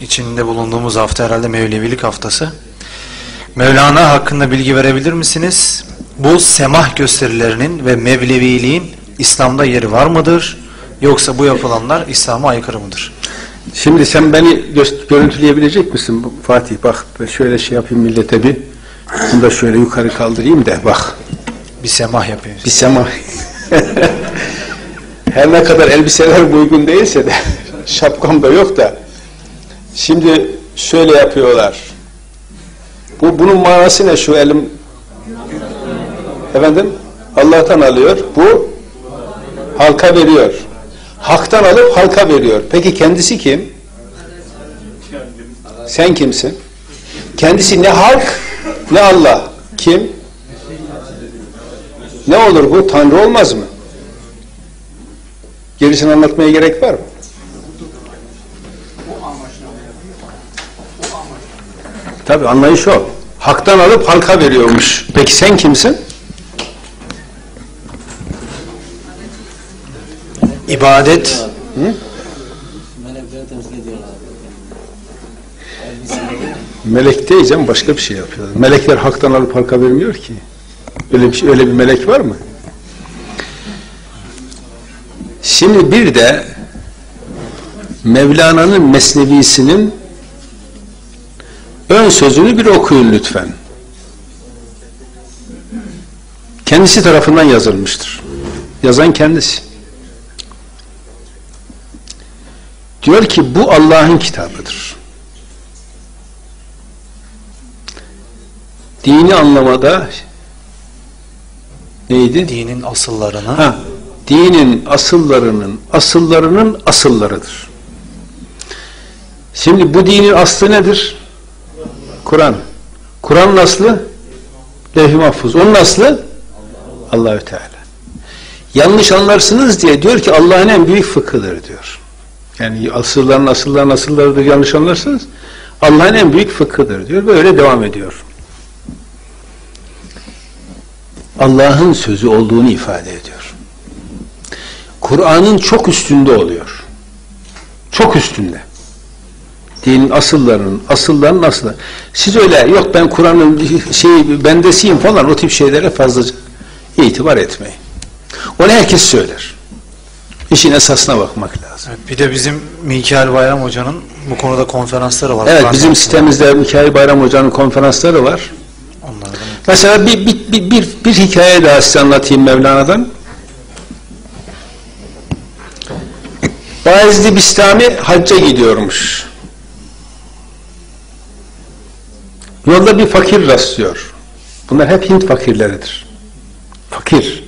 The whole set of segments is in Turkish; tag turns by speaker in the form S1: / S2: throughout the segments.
S1: İçinde bulunduğumuz hafta herhalde Mevlevilik haftası. Mevlana hakkında bilgi verebilir misiniz? Bu semah gösterilerinin ve Mevleviliğin İslam'da yeri var mıdır? Yoksa bu yapılanlar İslam'a aykırı mıdır?
S2: Şimdi sen beni gö- görüntüleyebilecek misin Fatih? Bak şöyle şey yapayım millete bir. Bunu da şöyle yukarı kaldırayım da bak.
S1: Bir semah yapıyoruz.
S2: Bir sema. Her ne kadar elbiseler uygun değilse de şapkam da yok da. Şimdi şöyle yapıyorlar. Bu bunun manası ne şu elim? Efendim? Allah'tan alıyor. Bu halka veriyor. Haktan alıp halka veriyor. Peki kendisi kim? Sen kimsin? Kendisi ne halk ne Allah. Kim? Ne olur bu? Tanrı olmaz mı? Gerisini anlatmaya gerek var mı? Tabi anlayış o. Haktan alıp halka veriyormuş. Peki sen kimsin?
S1: İbadet
S3: ediyorlar.
S2: Melek diyeceğim başka bir şey yapıyorlar. Melekler haktan alıp halka vermiyor ki. Öyle bir, şey, öyle bir melek var mı? Şimdi bir de Mevlana'nın Mesnevisinin ön sözünü bir okuyun lütfen. Kendisi tarafından yazılmıştır. Yazan kendisi. Diyor ki bu Allah'ın kitabıdır. Dini anlamada neydi?
S1: dinin asıllarını
S2: Ha, dinin asıllarının asıllarının asıllarıdır. Şimdi bu dinin aslı nedir? Kur'an. Kur'an'ın aslı levh-i mahfuz. Onun aslı Allahü Teala. Yanlış anlarsınız diye diyor ki Allah'ın en büyük fıkhıdır diyor. Yani asılların asılların asıllarıdır yanlış anlarsınız. Allah'ın en büyük fıkhıdır diyor. Böyle devam ediyor. Allah'ın sözü olduğunu ifade ediyor. Kur'an'ın çok üstünde oluyor. Çok üstünde. Dinin asıllarının, asıllarının aslı. Siz öyle yok ben Kur'an'ın şey bendesiyim falan o tip şeylere fazla itibar etmeyin. Onu herkes söyler. İşin esasına bakmak lazım.
S1: Evet, bir de bizim Mikail Bayram Hoca'nın bu konuda konferansları var.
S2: Evet
S1: Kur'an
S2: bizim sitemizde Mikail Bayram Hoca'nın konferansları var.
S1: Onlardan
S2: Mesela bir, bir, bir, bir, bir hikaye daha size anlatayım Mevlana'dan. Bayezid Bistami hacca gidiyormuş. Yolda bir fakir rastlıyor. Bunlar hep Hint fakirleridir. Fakir.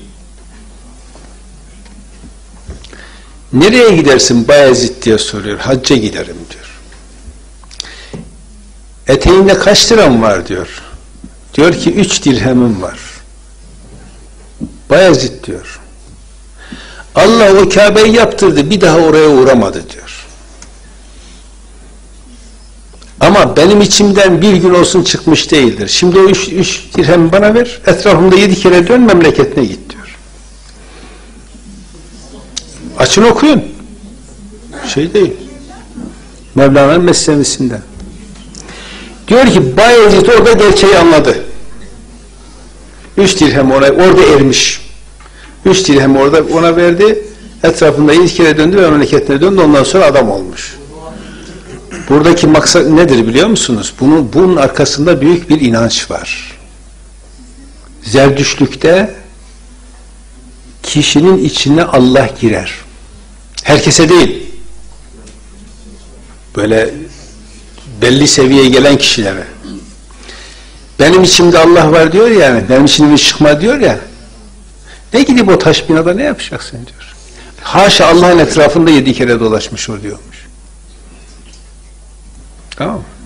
S2: Nereye gidersin Bayezid diye soruyor. Hacca giderim diyor. Eteğinde kaç liram var diyor. Diyor ki üç dirhemim var. Bayezid diyor. Allah o Kabe'yi yaptırdı bir daha oraya uğramadı diyor. Ama benim içimden bir gün olsun çıkmış değildir. Şimdi o üç, üç dirhem bana ver, etrafımda yedi kere dön memleketine git diyor. Açın okuyun. Şey değil. Mevlana'nın meselesinden. Diyor ki Bayezid orada gerçeği anladı. Üç dirhem ona, orada ermiş. Üç dirhem orada ona verdi. Etrafında ilk kere döndü ve memleketine döndü. Ondan sonra adam olmuş. Buradaki maksat nedir biliyor musunuz? Bunun, bunun arkasında büyük bir inanç var. Zerdüşlükte kişinin içine Allah girer. Herkese değil. Böyle belli seviyeye gelen kişilere. Benim içimde Allah var diyor ya, benim içimde bir çıkma diyor ya. Ne gidip o taş binada ne yapacaksın diyor. Haşa Allah'ın etrafında yedi kere dolaşmış oluyormuş. Tamam mı?